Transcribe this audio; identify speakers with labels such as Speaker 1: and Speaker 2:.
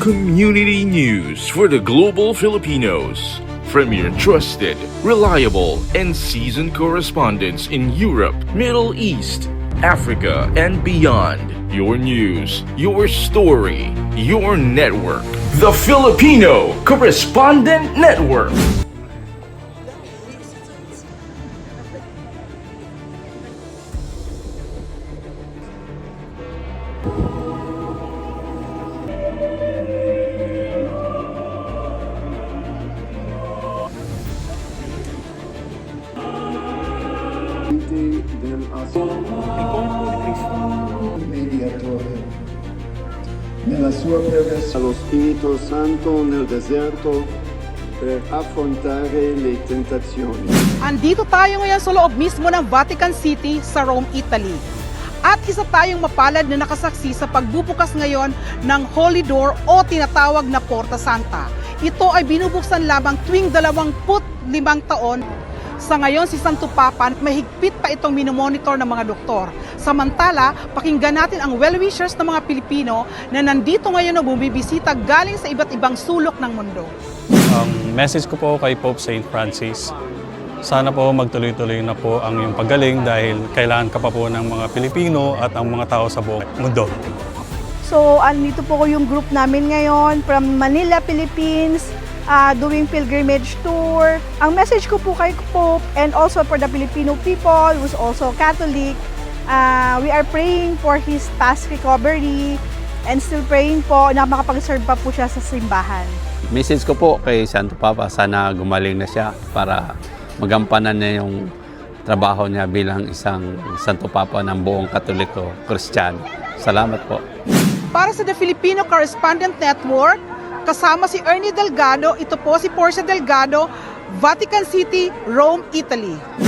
Speaker 1: Community news for the global Filipinos. From your trusted, reliable, and seasoned correspondents in Europe, Middle East, Africa, and beyond. Your news, your story, your network. The Filipino Correspondent Network.
Speaker 2: Del mediatore. Nella sua presenza
Speaker 3: allo Spirito Santo nel deserto per affrontare le tentazioni.
Speaker 4: Andito tayo ngayon sa loob mismo ng Vatican City sa Rome, Italy. At isa tayong mapalad na nakasaksi sa pagbubukas ngayon ng Holy Door o tinatawag na Porta Santa. Ito ay binubuksan lamang tuwing 25 taon. Sa ngayon, si Santo Papa, mahigpit pa itong minomonitor ng mga doktor. Samantala, pakinggan natin ang well-wishers ng mga Pilipino na nandito ngayon na bumibisita galing sa iba't ibang sulok ng mundo.
Speaker 5: Ang message ko po kay Pope St. Francis, sana po magtuloy-tuloy na po ang iyong paggaling dahil kailangan ka pa po ng mga Pilipino at ang mga tao sa buong mundo.
Speaker 6: So, andito po ko yung group namin ngayon from Manila, Philippines, uh, doing pilgrimage tour. Ang message ko po kay Pope and also for the Filipino people who's also Catholic, uh, we are praying for his fast recovery and still praying po na makapag-serve pa po siya sa simbahan.
Speaker 7: Message ko po kay Santo Papa, sana gumaling na siya para magampanan niya yung trabaho niya bilang isang Santo Papa ng buong Katoliko Kristiyano. Salamat po.
Speaker 4: Para sa The Filipino Correspondent Network, kasama si Ernie Delgado, ito po si Portia Delgado, Vatican City, Rome, Italy.